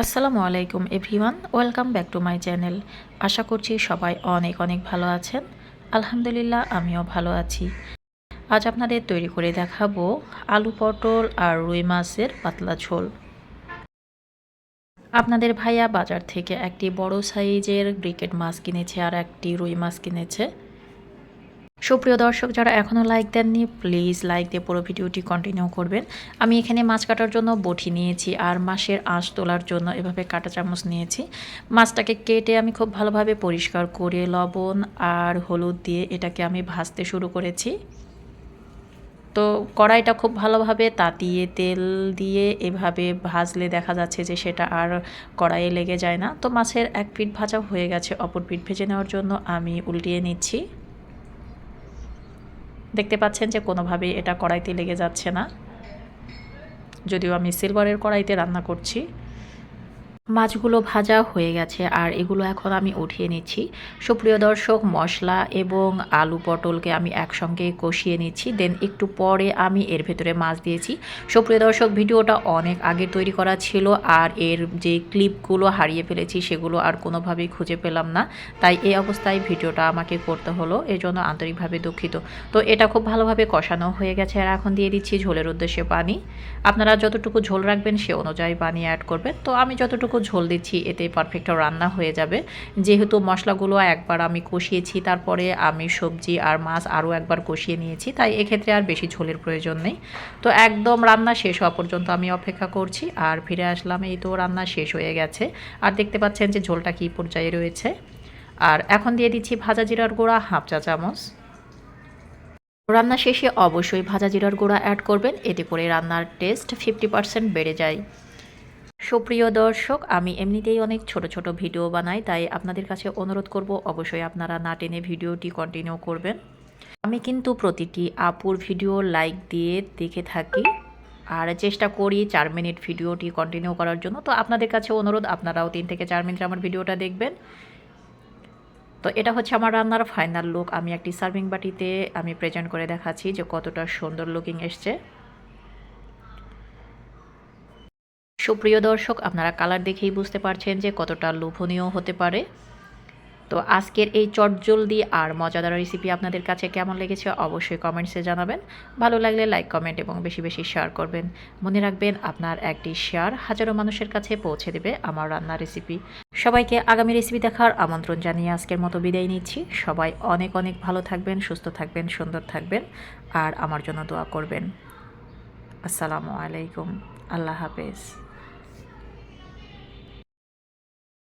আসসালামু আলাইকুম, everyone. Welcome back to my channel. আশা করছি সবাই অনেক অনেক ভালো আছেন। আলহামদুলিল্লাহ, আমিও ভালো আছি। আজ আপনাদের তৈরি করে দেখাবো আলু পটল আর রুই মাছের পাতলা ঝোল। আপনাদের ভাইয়া বাজার থেকে একটি বড় সাইজের ব্রিকেট মাছ কিনেছে আর একটি রুই মাছ কিনেছে। সুপ্রিয় দর্শক, যারা এখনও লাইক দেননি প্লিজ লাইক দিয়ে পুরো ভিডিওটি কন্টিনিউ করবেন। আমি এখানে মাছ কাটার জন্য বটি নিয়েছি আর মাছের আঁশ তোলার জন্য এভাবে কাটা চামচ নিয়েছি। মাছটাকে কেটে আমি খুব ভালোভাবে পরিষ্কার করে লবণ আর হলুদ দিয়ে এটাকে আমি ভাজতে শুরু করেছি। তো কড়াইটা খুব ভালোভাবে তাতিয়ে তেল দিয়ে এভাবে ভাজলে দেখা যাচ্ছে যে সেটা আর কড়াইয়ে লেগে যায় না। তো মাছের এক পিঠ ভাজা হয়ে গেছে, অপর পিঠ ভেজে নেওয়ার জন্য আমি উল্টিয়ে নিচ্ছি। দেখতে পাচ্ছেন যে কোনোভাবেই এটা কড়াইতে লেগে যাচ্ছে না। যদিও আমি সিলভারের কড়াইতে রান্না করছি। মাছগুলো ভাজা হয়ে গেছে আর এগুলো এখন আমি উঠিয়ে নিচ্ছি। সুপ্রিয় দর্শক, মশলা এবং আলু পটলকে আমি একসঙ্গে কষিয়ে নিচ্ছি। দেন একটু পরে আমি এর ভেতরে মাছ দিয়েছি। সুপ্রিয় দর্শক, ভিডিওটা অনেক আগে তৈরি করা ছিল আর এর যে ক্লিপগুলো হারিয়ে ফেলেছি সেগুলো আর কোনোভাবেই খুঁজে পেলাম না। তাই এই অবস্থায় ভিডিওটা আমাকে করতে হলো, এজন্য আন্তরিকভাবে দুঃখিত। তো এটা খুব ভালোভাবে কষানো হয়ে গেছে আর এখন দিয়ে দিচ্ছি ঝোলের উদ্দেশ্যে পানি। আপনারা যতটুকু ঝোল রাখবেন সে অনুযায়ী পানি অ্যাড করবেন। তো আমি যতটুকু ঝোল দিচ্ছি এতে পারফেক্ট রান্না হয়ে যাবে। যেহেতু মশলাগুলো একবার আমি কষিয়েছি, তারপরে আমি সবজি আর মাছ আরও একবার কষিয়ে নিয়েছি, তাই এক্ষেত্রে আর বেশি ঝোলের প্রয়োজন নেই। তো একদম রান্না শেষ হওয়া পর্যন্ত আমি অপেক্ষা করছি, আর ফিরে আসলাম, এই তো রান্না শেষ হয়ে গেছে। আর দেখতে পাচ্ছেন যে ঝোলটা কী পর্যায়ে রয়েছে। আর এখন দিয়ে দিচ্ছি ভাজা জিরার গুঁড়া হাফ চা চামচ। রান্না শেষে অবশ্যই ভাজা জিরার গুঁড়া অ্যাড করবেন, এতে করে রান্নার টেস্ট ফিফটি পার্সেন্ট বেড়ে যায়। সুপ্রিয় দর্শক, আমি এমনিতেই অনেক ছোট ছোট ভিডিও বানাই, তাই আপনাদের কাছে অনুরোধ করব অবশ্যই আপনারা না টেনে ভিডিওটি কন্টিনিউ করবেন। আমি কিন্তু প্রতিটি আপুর ভিডিও লাইক দিয়ে দেখে থাকি, আর চেষ্টা করি চার মিনিট ভিডিওটি কন্টিনিউ করার জন্য। তো আপনাদের কাছে অনুরোধ, আপনারাও তিন থেকে চার মিনিট আমার ভিডিওটা দেখবেন। তো এটা হচ্ছে আমার রান্নার ফাইনাল লুক আমি একটি সার্ভিং বাটিতে আমি প্রেজেন্ট করে দেখাচ্ছি যে কতটা সুন্দর লুকিং এসছে। সুপ্রিয় দর্শক, আপনারা কালার দেখেই বুঝতে পারছেন যে কতটা লোভনীয় হতে পারে। তো আজকের এই চটজলদি আর মজাদার রেসিপি আপনাদের কাছে কেমন লেগেছে অবশ্যই কমেন্টসে জানাবেন। ভালো লাগলে লাইক কমেন্ট এবং বেশি বেশি শেয়ার করবেন। মনে রাখবেন, আপনার একটি শেয়ার হাজারো মানুষের কাছে পৌঁছে দেবে আমার রান্নার রেসিপি সবাইকে আগামী রেসিপি দেখার আমন্ত্রণ জানিয়ে আজকের মতো বিদায় নিচ্ছি। সবাই অনেক অনেক ভালো থাকবেন, সুস্থ থাকবেন, সুন্দর থাকবেন আর আমার জন্য দোয়া করবেন। আসসালামু আলাইকুম। আল্লাহ হাফেজ।